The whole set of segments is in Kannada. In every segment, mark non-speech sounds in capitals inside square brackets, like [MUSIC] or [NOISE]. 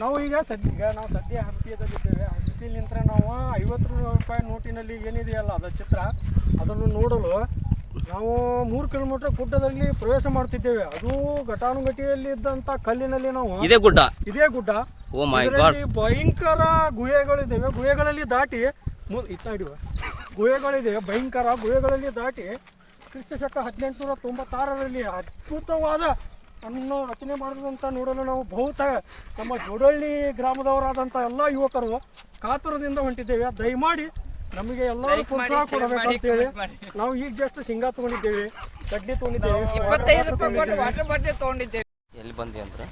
ನಾವು ಈಗ ಸದ್ಯ ಈಗ ನಾವು ಸದ್ಯ ಹಂಪಿಯದಲ್ಲಿದ್ದೇವೆ ಹಂಪಿಲಿಂತ್ರ ನಾವು ಐವತ್ತು ರೂಪಾಯಿ ನೋಟಿನಲ್ಲಿ ಏನಿದೆಯಲ್ಲ ಅದರ ಚಿತ್ರ ಅದನ್ನು ನೋಡಲು ನಾವು ಮೂರು ಕಿಲೋಮೀಟರ್ ಗುಡ್ಡದಲ್ಲಿ ಪ್ರವೇಶ ಮಾಡ್ತಿದ್ದೇವೆ. ಅದು ಘಟಾನುಘಟಿಯಲ್ಲಿ ಇದ್ದಂಥ ಕಲ್ಲಿನಲ್ಲಿ ನಾವು ಇದೇ ಗುಡ್ಡ? ಇದೇ ಗುಡ್ಡ. Oh my God. ಇದರಲ್ಲಿ ಭಯಂಕರ ಗುಹೆಗಳಿದ್ದಾವೆ ಗುಹೆಗಳಲ್ಲಿ ದಾಟಿ ಮು ಗುಹೆಗಳಿದೆ. ಭಯಂಕರ ಗುಹೆಗಳಲ್ಲಿ ದಾಟಿ ಕ್ರಿಸ್ತ ಶಕ ಹದಿನೆಂಟುನೂರ ತೊಂಬತ್ತಾರರಲ್ಲಿ ಅದ್ಭುತವಾದ ಅನ್ನು ರಚನೆ ಮಾಡಿದಂಥ ನೋಡಲು ನಾವು ಬಹುತ ನಮ್ಮ ಜೋಡಳ್ಳಿ ಗ್ರಾಮದವರಾದಂಥ ಎಲ್ಲ ಯುವಕರು ಕಾತುರದಿಂದ ಹೊಂಟಿದ್ದೇವೆ. ದಯಮಾಡಿ ನಮಗೆ ಎಲ್ಲರೂ ಪ್ರೋತ್ಸಾಹ ಕೊಡಬೇಕಂತೇಳಿ ನಾವು ಈಗ ಜಸ್ಟ್ ಶೇಂಗಾ ತಗೊಂಡಿದ್ದೇವೆ ಕಡ್ಡಿ ತಗೊಂಡಿದ್ದೇವೆ ಇಪ್ಪತ್ತೈದು ರೂಪಾಯಿ ಕೊಟ್ಟು ವಾಟರ್ ಬಾಟ್ಲಿ ತೊಗೊಂಡಿದ್ದೇವೆ. ಎಲ್ಲಿ ಬಂದೆ ಅಂದ್ರೆ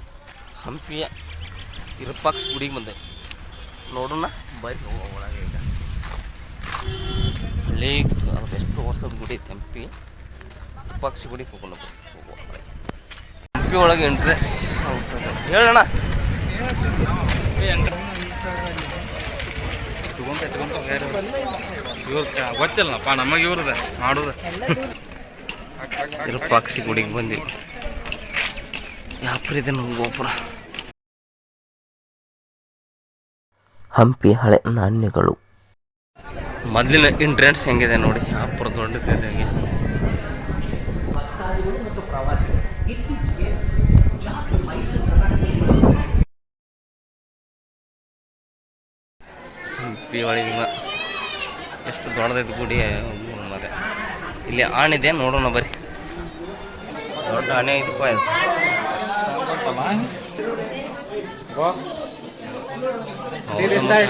ಹಂಪಿಯ ಇರುಪಾಕ್ಸ್ ಗುಡಿಗೆ ಬಂದೆ. ನೋಡೋಣ ಬೈಕ್ ಒಳಗೆ ಈಗ. ಹಳ್ಳಿ ಕಾಲದ ಎಷ್ಟು ವರ್ಷದ ಗುಡಿ ಐತೆ ಹಂಪಿ. ಇರುಪಾಕ್ಸ್ ಗುಡಿ ಹೋಗೋಣ ಹಂಪಿ ಒಳಗೆ ಇಂಟ್ರೆಸ್ಟ್ ಹೋಗ್ತದೆ. ಹೇಳೋಣ ಗೊತ್ತಿಲ್ಲಪ್ಪ ನಮಗೆ ಇವ್ರದ ಮಾಡುದ. ಇರುಪಾಕ್ಷಿ ಗುಡಿಗೆ ಬಂದಿ. ಯಾಪ್ರ ಇದೆ ನಮ್ಮ ಗೋಪುರ. ಹಂಪಿ ಹಳೆ ನಾಣ್ಯಗಳು. ಮೊದಲಿನ ಇಂಟ್ರೆನ್ಸ್ ಹೆಂಗಿದೆ ನೋಡಿ ಯಾಪುರ ದೊಡ್ಡದಿದೆ. ಹಂಗೆ ಹಂಪಿ ಒಳಗಿನ ಎಷ್ಟು ದೊಡ್ಡದೈತೆ ಗುಡಿ ಮರೆ. ಇಲ್ಲಿ ಆಣಿದೆ ನೋಡೋಣ ಬರ್ರಿ. ದೊಡ್ಡ ಆಣೆ ಐದು ಇದು ಮತ್ತೆ.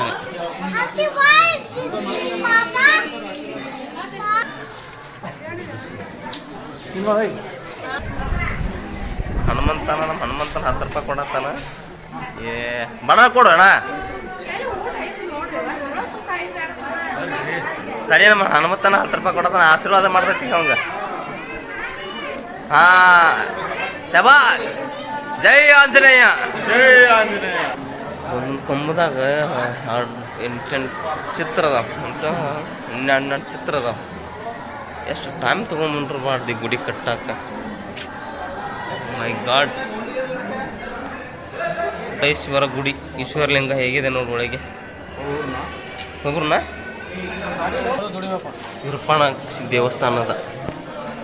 ಹನುಮಂತನ ನಮ್ಮ ಹನುಮಂತನ ಹತ್ತು ರೂಪಾಯಿ ಕೊಡತ್ತಾನ? ಏ ಬಡ ಕೊಡು ಸರಿ ನಮ್ಮ ಹನುಮತನ ಹತ್ತು ರೂಪಾಯಿ ಕೊಡೋದನ್ನ ಆಶೀರ್ವಾದ ಮಾಡ್ತೈತಿ ಅವಂಗ. ಹಾ ಶಬಾಷ್! ಜೈ ಆಂಜನೇಯ! ಜೈ ಆಂಜನೇಯ. ಒಂದು ಕೊಂಬದಾಗ ಎಂಟೆಂಟು ಚಿತ್ರ ಅದಾವ. ಅಂತ ಹನ್ನೆರಡು ಚಿತ್ರ ಅದಾವ. ಎಷ್ಟು ಟೈಮ್ ತೊಗೊಂಬಂಡ್ರು ಮಾಡ್ದಿ ಗುಡಿ ಕಟ್ಟಾಕ. ಮೈ ಗಾಡ್ ಈಶ್ವರ ಗುಡಿ ಈಶ್ವರಲಿಂಗ ಹೇಗಿದೆ ನೋಡಿ ಒಳಗೆ? ಹೋಗ್ರಣ್ಣ ವಿರೂಪಾಕ್ಷ ದೇವಸ್ಥಾನದ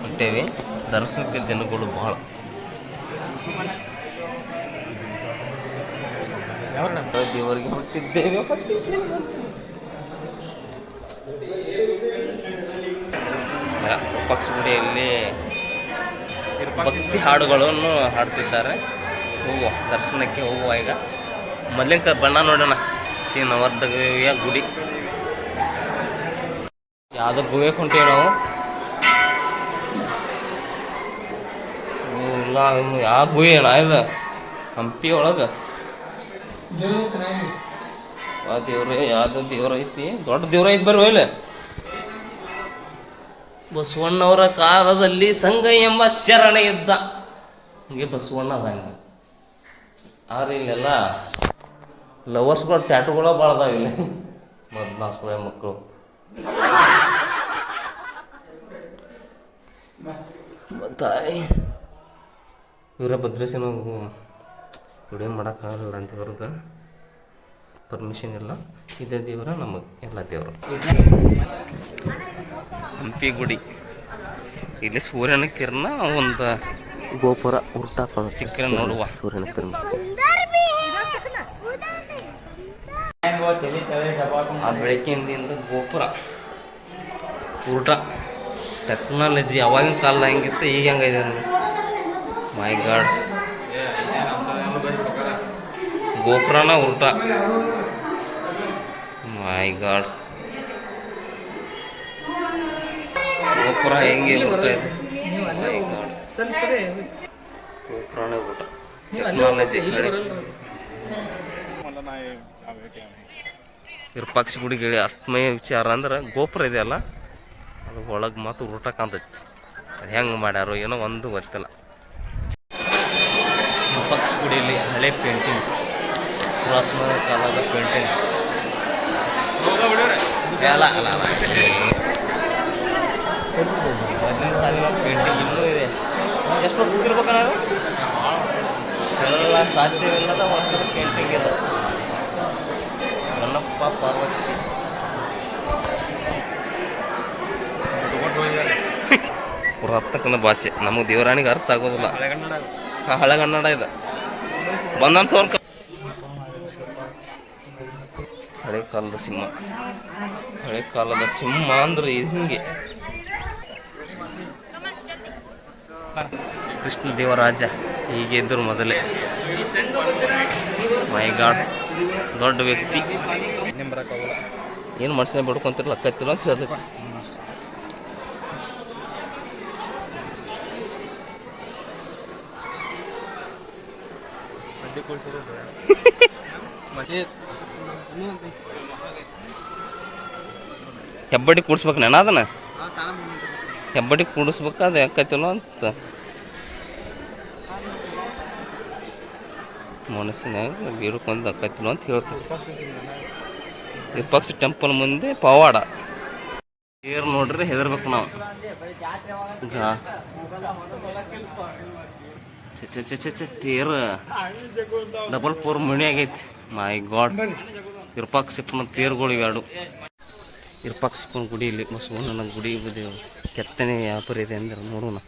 ಹೊಂಟೇವಿ ದರ್ಶನಕ್ಕೆ ಜನಗಳು ಬಹಳ. ದೇವರಿಗೆ ಹೊಟ್ಟಿದ್ದೇವೆ. ಹೊಟ್ಟಿದ್ದೇವೆ ಪಕ್ಷ ಗುಡಿಯಲ್ಲಿ ಭಕ್ತಿ ಹಾಡುಗಳನ್ನು ಹಾಡ್ತಿದ್ದಾರೆ. ಹೋಗುವ, ದರ್ಶನಕ್ಕೆ ಹೋಗುವ ಈಗ. ಮೊದಲಿನ ಬಣ್ಣ ನೋಡೋಣ. ಶ್ರೀ ನವರ್ಧವಿಯ ಗುಡಿ. ಯಾವುದೋ ಗುಹೆ ಹೊಂಟೀವಿ ನಾವು. ಇಲ್ಲ ಯಾವ ಗುಹೆ ಅಣ್ಣ ಇದು? ಹಂಪಿ ಒಳಗೆ? ಆ ದೇವ್ರ, ಯಾವುದೋ ದೇವ್ರ ಐತಿ? ದೊಡ್ಡ ದೇವ್ರ ಐತಿ ಬರ್ರಿ ಇಲ್ಲಿ ಬಸವಣ್ಣವರ ಕಾಲದಲ್ಲಿ ಸಂಘ ಎಂಬ ಶರಣ ಇದ್ದ. ಹಂಗೆ ಬಸವಣ್ಣ ಅದ ಹಂಗೆ. ಆದ್ರೆ ಇಲ್ಲೆಲ್ಲ ಲವರ್ಸ್ಗಳು ಟ್ಯಾಟುಗಳು ಭಾಳ ಅದಾವ ಇಲ್ಲಿ. [LAUGHS] ಮೊದ್ಲ ಮಕ್ಕಳು ತಾಯಿ ವೀರಭದ್ರೇಶನ ವಿಡಿಯೋ ಮಾಡೋಕ್ಕಾಗಲ್ಲ ಅಂತ ಇವ್ರದ್ದು. ಪರ್ಮಿಷನ್ ಇಲ್ಲ. ಇದೇ ದೇವರ ನಮಗೆ ಎಲ್ಲ ದೇವರು. ಹಂಪಿ ಗುಡಿ. ಇಲ್ಲಿ ಸೂರ್ಯನ ಕಿರಣ ಒಂದು ಗೋಪುರ ಉಲ್ಟಾ ಸಿಕ್ಕರೆ ನೋಡುವ. ಸೂರ್ಯನ ಕಿರಣ. ಆ ಬೆಳಕಿನಿಂದ ಗೋಪುರ. ಊಟ ಟೆಕ್ನಾಲಜಿ ಅವಾಗಿನ ಕಾಲ ಹೆಂಗಿತ್ತು ಈಗ ಹೆಂಗಿದೆ ಮೈ ಗಾಡ್ ಗೋಪುರನ ಊಟ ಮೈ ಗಾಡ್ ಗೋಪುರ ಹೆಂಗೆ ಊಟ ಇದೆ ಮೈ ಗಾಡ್ ಗೋಪುರನೇ ಊಟ ಟೆಕ್ನಾಲಜಿ ಕಡೆ ಪಕ್ಷಿ ಗುಡಿಗೆ ಅಸ್ತಮಯ ವಿಚಾರ ಅಂದ್ರೆ ಗೋಪುರ ಇದೆಯಲ್ಲ ಅದು ಒಳಗೆ ಮಾತು ಊಟ ಕಾಣ್ತೈತಿ. ಅದು ಹೆಂಗೆ ಮಾಡ್ಯಾರೋ ಏನೋ ಒಂದು ಗೊತ್ತಿಲ್ಲ. ವಿರೂಪಾಕ್ಷ ಗುಡಿಯಲ್ಲಿ ಹಳೆ ಪೇಂಟಿಂಗ್ ಪುರಾತನ ಕಾಲದ ಪೇಂಟಿಂಗ್ ಪೇಂಟಿಂಗ್ ಇನ್ನೂ ಇದೆ. ಎಷ್ಟು ವರ್ಷ ಇರ್ಬೇಕಣ್ಣ ಸಾಧ್ಯವಿಲ್ಲದ ಒಂದು ಪೇಂಟಿಂಗ್ ಇದು. ಉಮಾ ಪಾರ್ವತಿ. ರತ್ತಕ್ಕನ ಭಾಷೆ. ನಮಗೆ ದೇವರಾಣಿಗೆ ಅರ್ಥ ಆಗೋದಿಲ್ಲ. ಹಳೆಗನ್ನಡ ಇದೆ. ಬಂದನ್ ಸೌರ್ ಹಳೆ ಕಾಲದ ಸಿಂಹ. ಹಳೆ ಕಾಲದ ಸಿಂಹ ಅಂದ್ರೆ ಹಿಂಗೆ. ಕೃಷ್ಣ ದೇವರಾಜ ಹೀಗೆ ಇದ್ರು ಮೊದಲೇ. ಮೈ ಗಾಡ್ ದೊಡ್ಡ ವ್ಯಕ್ತಿ. ಏನು ಮನುಷ್ಯನ ಬಿಡ್ಕೊಂತಿರಲ್ಲ ಅಕ್ಕತ್ತಿಲ್ಲ ಅಂತ ಹೇಳ್ತೈತಿ. ಹೆಬ್ಬಡಿ ಕೂಡಿಸ್ಬೇಕು ನೆನ ಅದನ್ನ? ಹೆಬ್ಬಡಿ ಕೂಡಿಸ್ಬೇಕು ಅದು ಯಾಕೈತಿಲ್ಲ ಅಂತ. ಮನಸ್ಸಿನಾಗ ಗಿಡಕ್ಕೊಂದು ಅಕ್ಕತ್ತಿಲ್ಲ ಅಂತ ವಿಪಕ್ಷ ಟೆಂಪಲ್ ಮುಂದೆ ಪವಾಡ. ಏರ್ ನೋಡ್ರಿ ಹೆದರ್ಬೇಕು ನಾವು. ತೇರ್ ಡಬಲ್ ಫೋರ್ ಮಣಿ ಆಗೈತಿ. ಮೈ ಗಾಡ್ ವಿರೂಪಾಕ್ಷಪ್ಪನ ತೇರುಗಳು ಇವೆರಡು. ಸಿಪ್ಪನ ಗುಡಿ ಇಲ್ಲಿ ಬಸವಣ್ಣನ ಗುಡಿ ಇದೆ ಕೆತ್ತನೆ ವ್ಯಾಪಾರ ಇದೆ ಅಂದ್ರೆ ನೋಡೋಣ.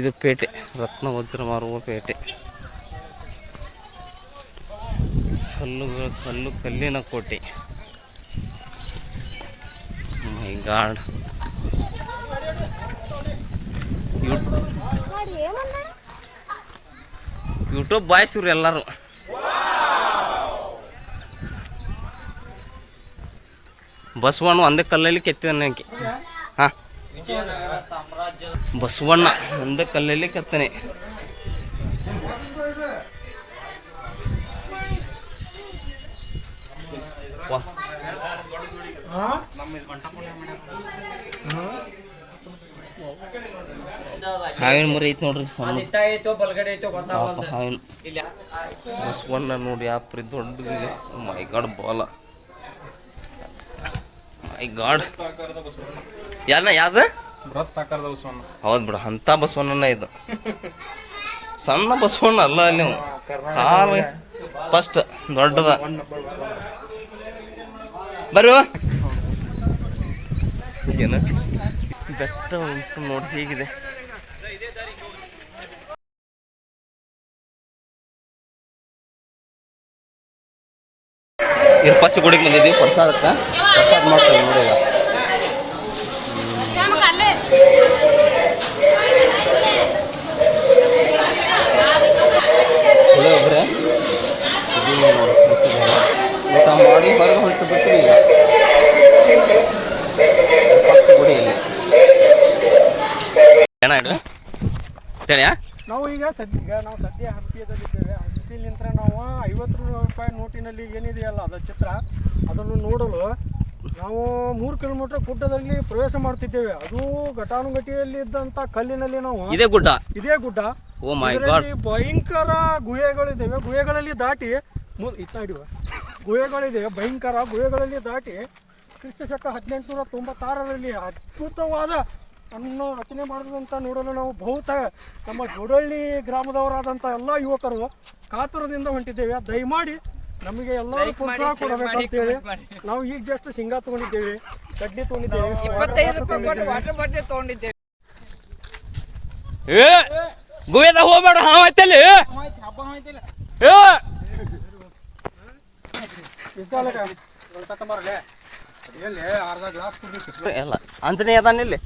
ಇದು ಪೇಟೆ ರತ್ನ ವಜ್ರ ಮಾರುವ ಪೇಟೆ. ಕಲ್ಲುಗಳು ಕಲ್ಲು ಕಲ್ಲಿನ ಕೋಟೆ. ಮೈ ಗಾಡ್ ಯೂಟ್ಯೂಬ್ ಬಾಯ್ಸ್ ಇವ್ರು ಎಲ್ಲರೂ. ಬಸವಣ್ಣ ಒಂದೇ ಕಲ್ಲಲ್ಲಿ ಕೆತ್ತಿದ್ದಾನೆ ಆಕೆ. ಬಸವಣ್ಣ ಒಂದೇ ಕಲ್ಲಲ್ಲಿ ಕೆತ್ತನೆ. ವಾ. ಹಾವಿನ ಮರಿ ಐತಿ ನೋಡ್ರಿ ಹಾವಿನ. ಬಸವಣ್ಣ ನೋಡಿ ಯಾಪ್ರಿ ದೊಡ್ಡದಿದೆ. ಮೈ ಗಾಡ್ ಬಾಲ. ಮೈ ಗಾಡ್ ಯಾರ ಯಾವ್ದ ಹೌದ್ ಬಿಡ ಅಂಥ ಬಸವಣ್ಣನ ಇದು. ಸಣ್ಣ ಬಸವಣ್ಣ ಅಲ್ಲ ನೀವು ಕಾಲ ಫಸ್ಟ್ ದೊಡ್ಡದ. ಬರು ಏನು ಬೆಟ್ಟ ಉಂಟು ನೋಡಿ ಹೀಗಿದೆ. ಇರ್ಪಾಸಿ ಗುಡಿಗೆ ಬಂದಿದ್ದೀವಿ ಪ್ರಸಾದಕ್ಕೆ? ಪ್ರಸಾದ ಮಾಡ್ತೇವೆ ನೋಡಿ ತಿಳಿಯಾ ನಾವು ಈಗ ಸದ್ಯ ಈಗ ನಾವು ಸದ್ಯ ಹಂಪಿಯದಲ್ಲಿದ್ದೇವೆ ಹಂಪಿಲಿಂತ್ರ ನಾವು ಐವತ್ತು ರೂಪಾಯಿ ನೋಟಿನಲ್ಲಿ ಏನಿದೆಯಲ್ಲ ಅದು ಚಿತ್ರ ಅದನ್ನು ನೋಡಲು ನಾವು ಮೂರು ಕಿಲೋಮೀಟರ್ ಗುಡ್ಡದಲ್ಲಿ ಪ್ರವೇಶ ಮಾಡ್ತಿದ್ದೇವೆ. ಅದು ಘಟಾನುಘಟಿಯಲ್ಲಿ ಇದ್ದಂತ ಕಲ್ಲಿನಲ್ಲಿ ನಾವು ಇದೇ ಗುಡ್ಡ? ಇದೇ ಗುಡ್ಡ. Oh my God. ಭಯಂಕರ ಗುಹೆಗಳಿದ್ದಾವೆ ಗುಹೆಗಳಲ್ಲಿ ದಾಟಿ ಮು- ಇತ್ತ ಹಿಡಿಯುವ ಗುಹೆಗಳಿದೆ ಭಯಂಕರ ಗುಹೆಗಳಲ್ಲಿ ದಾಟಿ ಕ್ರಿಸ್ತ ಶಕ ಹದಿನೆಂಟುನೂರ ತೊಂಬತ್ತಾರರಲ್ಲಿ ಅದ್ಭುತವಾದ ಅನ್ನು ರಚನೆ ಮಾಡಿದಂಥ ನೋಡಲು ನಾವು ಬಹುತ ನಮ್ಮ ಜೋಡಳ್ಳಿ ಗ್ರಾಮದವರಾದಂಥ ಎಲ್ಲ ಯುವಕರು ಕಾತುರದಿಂದ ಹೊಂಟಿದ್ದೇವೆ. ದಯಮಾಡಿ ನಮಗೆ ಎಲ್ಲರೂ ಪ್ರೋತ್ಸಾಹ ಕೊಡಬೇಕಂತೇಳಿ ನಾವು ಈಗ ಜಸ್ಟ್ ಶೇಂಗಾ ತಗೊಂಡಿದ್ದೇವೆ ಕಡ್ಡಿ ತಗೊಂಡಿದ್ದೇವೆ ಇಪ್ಪತ್ತೈದು ರೂಪಾಯಿ ಕೊಟ್ಟು ವಾಟರ್ ಬಾಟ್ಲಿ ತಗೊಂಡಿದ್ದೇವೆ. ಏ ಹೋಗ್ಬೇಡ ಹಾವ ಐತಲ್ಲಿ ಏ. ತಗೊಂಬರಲೇ ಎಲ್ಲಿ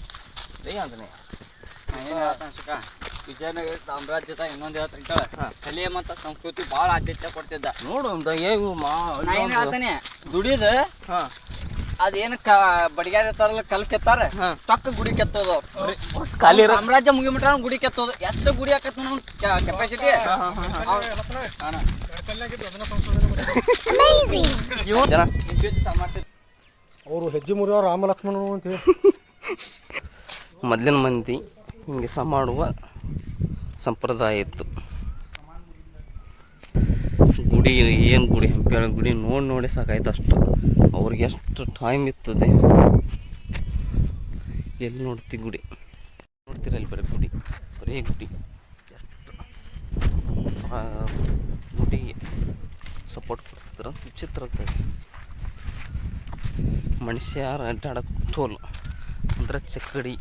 ವಿಜಯನಗರ ಸಾಮ್ರಾಜ್ಯದ ಇನ್ನೊಂದು ಹೇಳ್ತಾರೆ ಕಲೆ ಮತ್ತು ಸಂಸ್ಕೃತಿ ಭಾಳ ಆದ್ಯತೆ ಕೊಡ್ತಿದ್ದ. ನೋಡು ಅಂತ ಹೇಗೂ ಮಾ ನಾ ಏನ್ ಹೇಳ್ತಾನೆ? ದುಡಿದ ಹಾ. ಅದೇನು ಕ ಬಡಿಗಾರ ಇರ್ತಾರಲ್ಲ ಕಲ್ ಕೆತ್ತಾರ ಹಾ. ಚೊಕ್ಕ ಗುಡಿ ಕೆತ್ತೋದು. ಖಾಲಿ ಸಾಮ್ರಾಜ್ಯ ಮುಗಿಬಿಟ್ಟ ಗುಡಿ ಕೆತ್ತೋದು. ಎಷ್ಟು ಗುಡಿ ಹಾಕತ್ ನಾವು ಕೆಪಾಸಿಟಿ ಜನ ಅವರು ಹೆಜ್ಜೆ ಮುರಿಯೋ ರಾಮ ಅಂತ ಅಂತೇಳಿ [LAUGHS] ಮೊದಲಿನ ಮಂದಿ ಹಿಂಗೆ ಸಹ ಮಾಡುವ ಸಂಪ್ರದಾಯ ಇತ್ತು. ಗುಡಿ, ಏನು ಗುಡಿ ಹಂಪಿ ಗುಡಿ ನೋಡಿ ನೋಡಿ ಸಾಕಾಯ್ತು ಅಷ್ಟು. ಅವ್ರಿಗೆ ಎಷ್ಟು ಟೈಮ್ ಇರ್ತದೆ. ಎಲ್ಲಿ ನೋಡ್ತಿ ಗುಡಿ? ನೋಡ್ತೀರ ಅಲ್ಲಿ ಬರೀ ಗುಡಿ? ಬರೀ ಗುಡಿ. ಎಷ್ಟು ಗುಡಿಗೆ ಸಪೋರ್ಟ್ ಕೊಡ್ತಿದ್ರೆ? ವಿಚಿತ್ರ ಆಗ್ತದೆ ಮನುಷ್ಯ ಅಡ್ಡಾಡೋದು ತೋಲು ಅಂದರೆ ಚಕ್ಕಡಿ.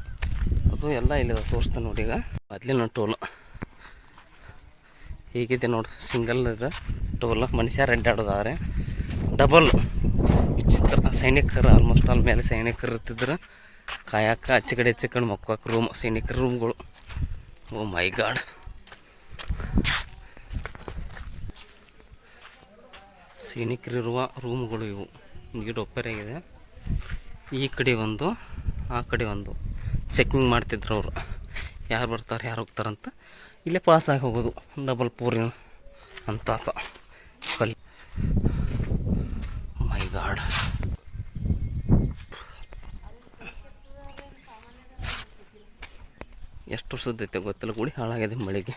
ಅದು ಎಲ್ಲ ಇಲ್ಲಿದೆ ತೋರಿಸ್ತ ನೋಡಿ ಈಗ. ಮೊದಲಿನ ಟೋಲ್ ಹೀಗಿದೆ ನೋಡಿ ಸಿಂಗಲ್ ಇದೆ. ಟೋಲ್ ಮನುಷ್ಯರು ಅಡ್ಡಾಡೋದಾದ್ರೆ ಡಬಲ್ ವಿಚಿತ್ರ, ಸೈನಿಕರು ಆಲ್ಮೋಸ್ಟ್ ಆಲ್ ಮೇಲೆ ಸೈನಿಕರು ಇರ್ತಿದ್ರು. ಕಾಯಕ್ಕೆ ಆಚೆ ಕಡೆ ಮಕ್ಕೋಕೆ ರೂಮ್ ಸೈನಿಕರ ರೂಮ್ಗಳು ಓ ಮೈ ಗಾಡ್ ಸೈನಿಕರಿರುವ ರೂಮ್ಗಳು ಇವು. ಗಿಡ ಒಪ್ಪರೆಯಾಗಿದೆ ಈ ಕಡೆ ಒಂದು, ಆ ಕಡೆ ಒಂದು. ಚೆಕಿಂಗ್ ಮಾಡ್ತಿದ್ರು ಅವರು. ಯಾರು ಬರ್ತಾರೆ, ಯಾರು ಹೋಗ್ತಾರಂತ ಇಲ್ಲೇ ಪಾಸ್ ಆಗಿ ಹೋಗೋದು. ಡಬಲ್ ಪೂರಿನ ಅಂತಾಸ ಕಲ್ ಮೈ ಗಾಡ್. ಎಷ್ಟು ವರ್ಷದೈತೆ ಗೊತ್ತಿಲ್ಲ, ಗುಡಿ ಹಾಳಾಗಿದೆ ಮಳೆಗೆ.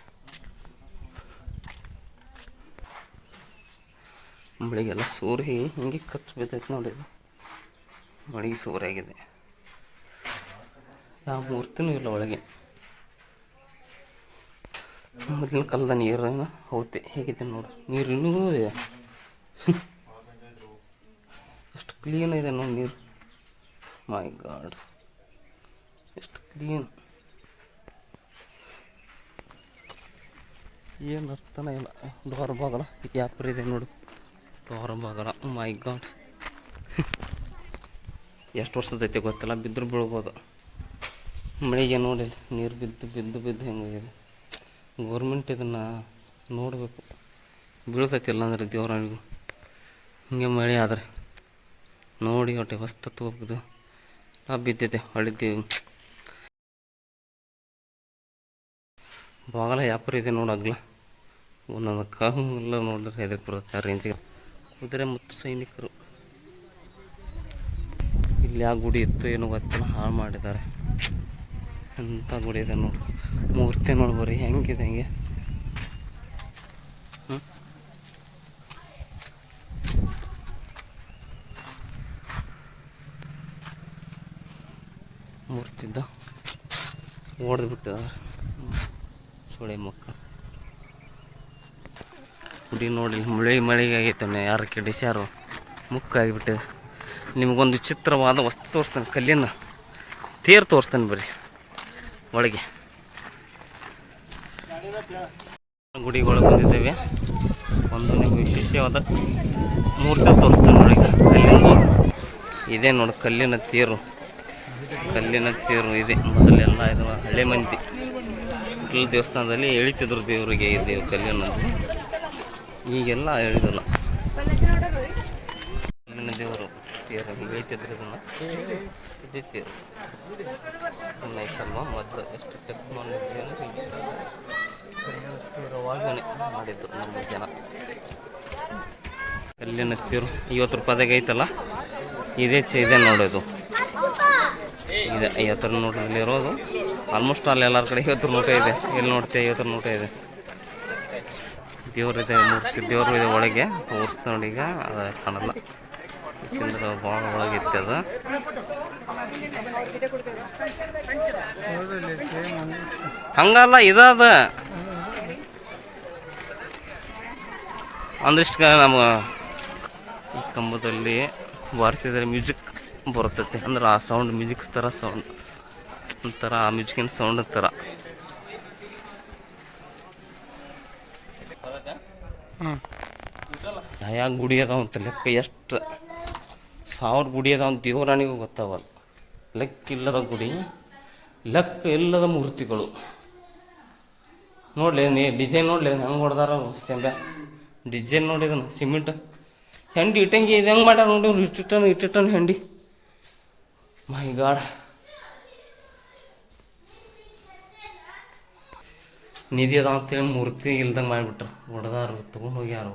ಮಳೆಗೆಲ್ಲ ಸೂರಿ, ಹಿಂಗೆ ಕಚ್ಚು ಬಿದ್ದೈತೆ ನೋಡಿ. ಮಳೆಗೆ ಮಳೆಗೆ ಸೂರಾಗಿದೆ ಯಾವ ಮೂರ್ತಿನೂ ಇಲ್ಲ ಒಳಗೆ. ಮೊದಲಿನ ಕಾಲದ ನೀರನ್ನು ಹೌತೆ ಹೇಗಿದೆ ನೋಡು. ನೀರು ಇನ್ನೂ ಇದೆ. ಎಷ್ಟು ಕ್ಲೀನ್ ಇದೆ ನೋಡಿ ನೀರು. ಮೈ ಗಾಡ್ ಎಷ್ಟು ಕ್ಲೀನ್ ಏನು ಅರ್ಥನೇ ಇಲ್ಲ. ಡೋರ್ ಬಾಗಲ ಯಾಪರ್ ಇದೆ ನೋಡು. ಡೋರ್ ಬಾಗಲ ಮೈ ಗಾಡ್ ಎಷ್ಟು ವರ್ಷದೈತೆ ಗೊತ್ತಿಲ್ಲ? ಬಿದ್ದರೂ ಬೀಳ್ಬೋದು. ಮಳೆಗೆ ನೋಡಿ ನೀರು ಬಿದ್ದು ಬಿದ್ದು ಬಿದ್ದು ಹೆಂಗಾಗಿದೆ. ಗೌರ್ಮೆಂಟ್ ಇದನ್ನು ನೋಡಬೇಕು. ಬೀಳ್ತೈತಿ ಇಲ್ಲಾಂದ್ರೆ ದೇವ್ರನಿಗೂ. ಹಿಂಗೆ ಮಳೆ ಆದರೆ ನೋಡಿ ಒಟ್ಟೆ ಹೊಸ್ತು ತೋಗ್ದು ಆ ಬಿದ್ದಿದೆ ಹೊಳಿದ್ದೀವಿ ಬಾಗಲ ಯಾಪರ ಇದೆ ನೋಡಾಗ್ಲ ಒಂದೊಂದು ಕಾಲ ನೋಡಿದ್ರೆ ಎದುರು ಬರುತ್ತೆ ರೇಂಜಿಗೆ ಕುದುರೆ ಮತ್ತು ಸೈನಿಕರು. ಇಲ್ಲಿ ಆ ಗುಡಿ ಇತ್ತು ಏನೋ ಗೊತ್ತಿಲ್ಲ, ಹಾಳು ಮಾಡಿದ್ದಾರೆ. ಎಂಥ ಗುಡಿ ಇದೆ ನೋಡು. ಮೂರ್ತಿ ನೋಡಿ ಬರ್ರಿ ಹೆಂಗಿದೆ ಹೆಂಗೆ? ಮೂರ್ತಿದ್ದ? ಓಡ್ದು ಬಿಟ್ಟಿದ್ದಾರೆ ಸುಳಿ ಮಕ್ಕ ಗುಡಿ ನೋಡಿ, ಮಳೆ ಮಳೆಗೆ ಆಗೈತೆ ಯಾರು ಕೆಡಿಸ್ಯಾರು ಮುಕ್ಕಾಗಿಬಿಟ್ಟಿದೆ ನಿಮಗೊಂದು ವಿಚಿತ್ರವಾದ ವಸ್ತು ತೋರಿಸ್ತಾನೆ ಕಲ್ಲಿನ. ತೇರು ತೋರಿಸ್ತಾನೆ ಬರ್ರಿ ಒಳಗೆ. ಗುಡಿಗಳು ಬಂದಿದ್ದೇವೆ. ಒಂದು ನಿಮಗೆ ವಿಶೇಷವಾದ ಮೂರ್ತಿ ತೋರಿಸ್ತಾನೆ ನೋಡಿ ಕಲ್ಲಿಂದು. ಇದೆ ನೋಡಿ, ಕಲ್ಲಿನ ತೇರು. ಕಲ್ಲಿನ ತೇರು ಇದೆ. ಮೊದಲೆಲ್ಲ ಇದು ಹಳೆ ಮಂದಿ. ದೇವಸ್ಥಾನದಲ್ಲಿ ಎಳಿತಿದ್ರು ದೇವರಿಗೆ ಇದೆ ಕಲ್ಲಿನ ಈಗೆಲ್ಲ ಎಳಿದಲ್ಲ ಕಲ್ಲಿನ ದೇವರು ತೇರು ಹೀಗೆ ಎಳಿತಿದ್ರು ಇದನ್ನು ಇದೇ ತೇರು ಮೊದಲು ಎಷ್ಟು ಟೆಕ್ನಾಲಜಿ ಅಂದರೆ ತೀವ್ರವಾಗಿ ಮಾಡಿದ್ರು ನಮ್ಮ ಜನ. ಕಲ್ಲಿನ ತೀರು ಐವತ್ತು ರೂಪಾಯಿದಾಗ ಐತಲ್ಲ? ಇದೇ ಚ, ಇದೆ ನೋಡೋದು. ಇದೆ ಐವತ್ತರ ನೋಟದಲ್ಲಿ ಇರೋದು. ಆಲ್ಮೋಸ್ಟ್ ಅಲ್ಲಿ ಎಲ್ಲರ ಕಡೆ ಐವತ್ತರ ನೋಟ ಇದೆ. ಎಲ್ಲಿ ನೋಡ್ತೀವಿ ಐವತ್ತರ ನೋಟ ಇದೆ. ದೇವ್ರಿದೆ ಮೂರ್ತಿ, ದೇವರು ಇದೆ ಒಳಗೆ. ತೋರಿಸ್ತಾ ನೋಡಿ ಈಗ, ಅದು ಕಾಣಲ್ಲ. ಯಾಕೆಂದ್ರೆ ಭಾಳ ಒಳಗಿತ್ತು ಅದು ಹಂಗಲ್ಲ ಇದದ. ಒಂದಿಷ್ಟು ನಮ್ಮ ಈ ಕಂಬದಲ್ಲಿ ಬಾರಿಸಿದರೆ ಮ್ಯೂಸಿಕ್ ಬರ್ತೈತಿ ಅಂದ್ರೆ ಆ ಸೌಂಡ್ ಮ್ಯೂಸಿಕ್ಸ್ ಥರ ಸೌಂಡ್ ಒಂಥರ ಆ ಮ್ಯೂಸಿಕಿನ ಸೌಂಡ್ ಥರ. ಯಾವ ಗುಡಿ ಅದಾವಂತ ಲೆಕ್ಕ ಎಷ್ಟು ಸಾವಿರ ಗುಡಿ ಅದ ಅವ್ನು ದೇವರಾಣಿಗೂ ಗೊತ್ತಾಗಲ್ಲ ಲೆಕ್ಕ ಇಲ್ಲದ ಗುಡಿ, ಲೆಕ್ಕ ಇಲ್ಲದ ಮೂರ್ತಿಗಳು. ನೋಡಲಿ ನೀ ಡಿಸೈನ್ ನೋಡಲಿ ಹೆಂಗೆ ಹೊಡೆದಾರ ಚೆಂಬೆ ಡಿಸೈನ್ ನೋಡಿದನು ಸಿಮೆಂಟ್. ಹೆಂಡಿ ಇಟ್ಟಂಗೆ ಇದು ಹೆಂಗೆ ಮಾಡ್ಯಾರ ನೋಡಿ ಇಟ್ಟಿಟ್ಟನು ಇಟ್ಟಿಟ್ಟನು ಹೆಂಡಿ. ಮೈ ಗಾಡ್. ನಿಧಿ ಅದ ಅಂತೇಳಿ ಮೂರ್ತಿ ಇಲ್ದಂಗೆ ಮಾಡಿಬಿಟ್ರು. ಹೊಡೆದಾರು, ತೊಗೊಂಡು ಹೋಗ್ಯಾರು.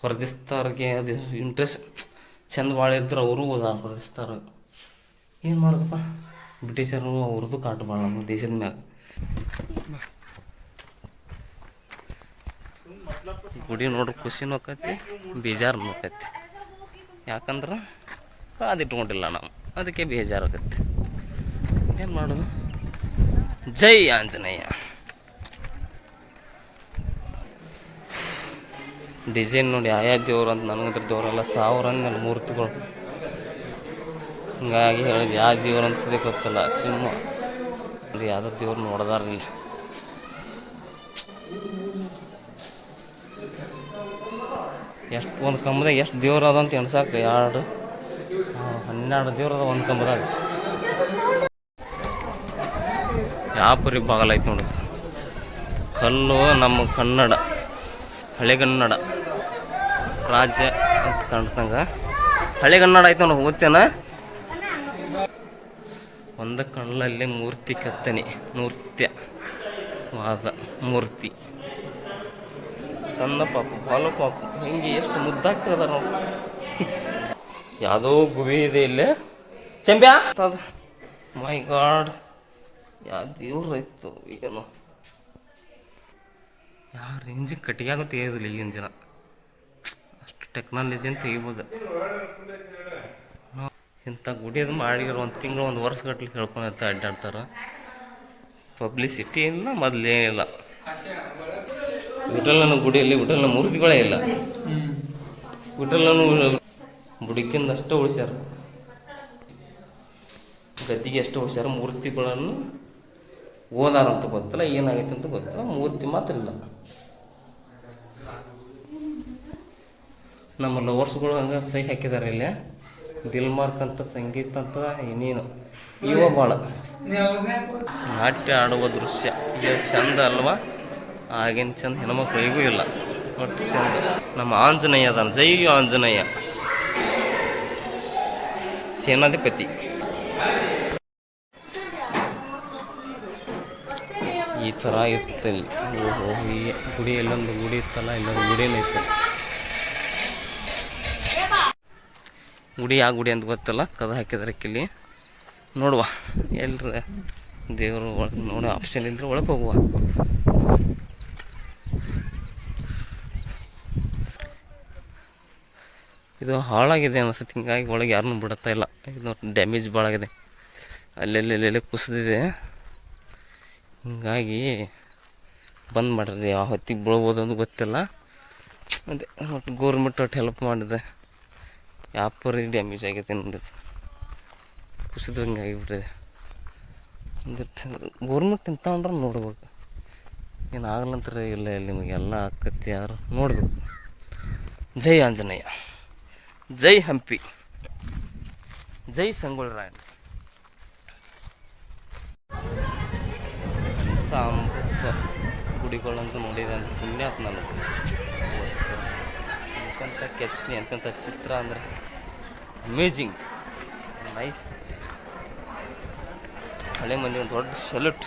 ಹೊರದಿಸ್ತಾರಿಗೆ ಅದು ಇಂಟ್ರೆಸ್ಟ್ ಚಂದ ಭಾಳ ಇದ್ರೆ ಅವರು ಹೊರದಿಸ್ತಾರ ಏನು ಮಾಡೋದಪ್ಪ? ಬ್ರಿಟಿಷರು ಅವ್ರದ್ದು ಕಾಟ ಭಾಳ ನಮ್ಮ ದೇಶದ ಮ್ಯಾಗ. ಗುಡಿ ನೋಡ್ರಿ ಖುಷಿನೂ ಆಕೈತಿ ಬೇಜಾರು ಆಕೈತಿ ಯಾಕಂದ್ರೆ ಕಾದಿಟ್ಕೊಂಡಿಲ್ಲ ನಾವು. ಅದಕ್ಕೆ ಬೇಜಾರಾಗತ್ತೆ. ಏನು ಮಾಡೋದು? ಜೈ ಆಂಜನೇಯ. ಡಿಸೈನ್ ನೋಡಿ ಆಯಾ ದೇವ್ರು ಅಂತ ನನಗಂತ ದೇವರೆಲ್ಲ ಸಾವಿರ ಅಂದ್ಮೇಲೆ ಮೂರ್ತಿಗಳು. ಹಿಂಗಾಗಿ ಹೇಳಿದ ಯಾವ ದೇವ್ರು ಅನ್ಸೋದೇ ಗೊತ್ತಿಲ್ಲ ಸಿಂಹ ಅಲ್ಲಿ ಯಾವುದೋ ದೇವ್ರು ನೋಡ್ದಾರ ಇಲ್ಲಿ ಎಷ್ಟು ಒಂದು ಕಂಬದಾಗ ಎಷ್ಟು ದೇವ್ರು ಅದ ಅಂತ ಎಣ್ಸಾಕ ಎರಡು ಹನ್ನೆರಡು ದೇವ್ರು ಅದ ಒಂದು ಕಂಬದಾಗ. ಯಾಪರಿ ಬಾಗಲ ಐತೆ ನೋಡ್ರಿ ಕಲ್ಲು ನಮ್ಮ ಕನ್ನಡ ಹಳೆಗನ್ನಡ ರಾಜ್ಯ ಅಂತ ಕಾಣ್ತಂಗ. ಹಳೆಗನ್ನಡ ಆಯ್ತು ನೋಡಿ, ಓದ್ತೇನೆ? ಒಂದು ಕಣ್ಣಲ್ಲಿ ಮೂರ್ತಿ ಕೆತ್ತನೆ ನೃತ್ಯ ವಾದ, ಮೂರ್ತಿ. ಸಣ್ಣ ಪಾಪು, ಬಾಲು ಪಾಪ, ಹಿಂಗೆ ಎಷ್ಟು ಮುದ್ದಾಗ್ತದ ನೋಡಿ. ಯಾವುದೋ ಗುಬಿ ಇದೆ ಇಲ್ಲಿ. ಚಂಬ್ಯಾ? ಮೈ ಗಾಡ್ ಯಾವ ದೇವ್ರು ಇತ್ತು ಏನು ಯಾವ ರೇಂಜಿಗೆ ಕಟ್ಟಿಗೆ ಆಗುತ್ತೆ ಈಗಿನ ಜನ. ಟೆಕ್ನಾಲಜಿ ಅಂತ ತೆಗಿಬೋದು ಇಂಥ ಗುಡಿ ಅದು ಮಾಡಿರೋ ಒಂದು ತಿಂಗಳು ಒಂದು ವರ್ಷ ಗಟ್ಲೆ ಅಂತ ಅಡ್ಡಾಡ್ತಾರೆ ಪಬ್ಲಿಸಿಟಿ ಇಲ್ಲ. ಮೊದಲೇನಿಲ್ಲ ವಿಠಲನ ಗುಡಿಯಲ್ಲಿ ವಿಠಲನ ಮೂರ್ತಿಗಳೇ ಇಲ್ಲ. ವಿಠಲನ ಅಷ್ಟೇ ಉಳಿಸ್ಯಾರ. ಗದ್ದಿಗೆ ಎಷ್ಟು ಉಳಿಸ್ಯಾರ. ಮೂರ್ತಿಗಳನ್ನು ಓದಾರಂತ ಗೊತ್ತಿಲ್ಲ, ಏನಾಗೈತೆ ಅಂತ ಗೊತ್ತಿಲ್ಲ. ಮೂರ್ತಿ ಮಾತ್ರ ಇಲ್ಲ. ನಮ್ಮ ಲವರ್ಸ್ಗಳು ಹಂಗೆ ಸಹಿ ಹಾಕಿದ್ದಾರೆ ಇಲ್ಲಿ. ದಿಲ್ ಮಾರ್ಕ್ ಅಂತ, ಸಂಗೀತ ಅಂತ ಇನ್ನೇನು ಇವ ಭಾಳ ನಾಟ್ಯ ಆಡುವ ದೃಶ್ಯ. ಇದು ಚಂದ ಅಲ್ವಾ? ಆಗಿನ ಚಂದ ಹೆಣ್ಮಕ್ಳಿಗೂ ಇಲ್ಲ. ಒಟ್ಟು ಚಂದ. ನಮ್ಮ ಆಂಜನೇಯ ಅದಾನ. ಜೈ ಆಂಜನೇಯ. ಸೇನಾಧಿಪತಿ. ಈ ಥರ ಇತ್ತಲ್ಲಿ ಓಹೋ ಈ ಗುಡಿ ಇಲ್ಲೊಂದು ಗುಡಿ ಇತ್ತಲ್ಲ, ಇಲ್ಲೊಂದು ಗುಡಿನೂ ಇತ್ತು ಗುಡಿ ಯಾವ ಗುಡಿ ಅಂತ ಗೊತ್ತಿಲ್ಲ? ಕದ ಹಾಕಿದ್ರೆ ಕಿಲ್ಲಿ ನೋಡುವ. ಎಲ್ರ ದೇವರು ಒಳಗೆ ನೋಡೋ ಆಪ್ಷನ್ ಇದ್ರೆ ಒಳಗೆ ಹೋಗುವ. ಇದು ಹಾಳಾಗಿದೆ ಅನಿಸುತ್ತೆ. ಹಿಂಗಾಗಿ ಒಳಗೆ ಯಾರನ್ನೂ ಬಿಡುತ್ತಾ ಇಲ್ಲ. ಇದು ಡ್ಯಾಮೇಜ್ ಭಾಳಾಗಿದೆ ಅಲ್ಲೆಲ್ಲಿ ಕುಸಿದಿದೆ. ಹಿಂಗಾಗಿ ಬಂದ್ ಮಾಡಿರಿ. ಯಾವ ಹೊತ್ತಿಗೆ ಬೀಳ್ಬೋದು ಅಂತ ಗೊತ್ತಿಲ್ಲ. ಅದೇ ಗೋರ್ಮೆಂಟ್ ಒಟ್ಟು ಹೆಲ್ಪ್ ಮಾಡಿದೆ. ಯಾಪರಿ ಡ್ಯಾಮೇಜ್ ಆಗೈತೆ ನೋಡಿದ್ದು ಕುಸಿದಂಗೆ ಆಗಿಬಿಟ್ಟಿದೆ ಗೋರ್ಮೆಂಟ್ ಇಂಥ ಅಂದ್ರೆ ನೋಡ್ಬೇಕು. ಏನು ಆಗ್ಲಂತ್ರ ಇಲ್ಲ, ಇಲ್ಲಿ ನಿಮಗೆಲ್ಲ ಆಕತಿ ಯಾರು ನೋಡಬೇಕು. ಜೈ ಆಂಜನೇಯ. ಜೈ ಹಂಪಿ. ಜೈ ಸಂಗೊಳ್ಳಿ ಅಂತ ಅಮೃತ ಗುಡಿಗಳಂತೂ ನೋಡಿದೆ ಅಂತ ಪುಣ್ಯಾತ್ ನನಗೆ ಎಂತೆಂಥ ಕೆತ್ತನೆ ಎಂತೆಂಥ ಚಿತ್ರ ಅಂದರೆ. ಅಮೇಜಿಂಗ್ ನೈಸ್ ಹಳೆ ಮಂದಿ ಒಂದು ದೊಡ್ಡ ಸಲ್ಯೂಟ್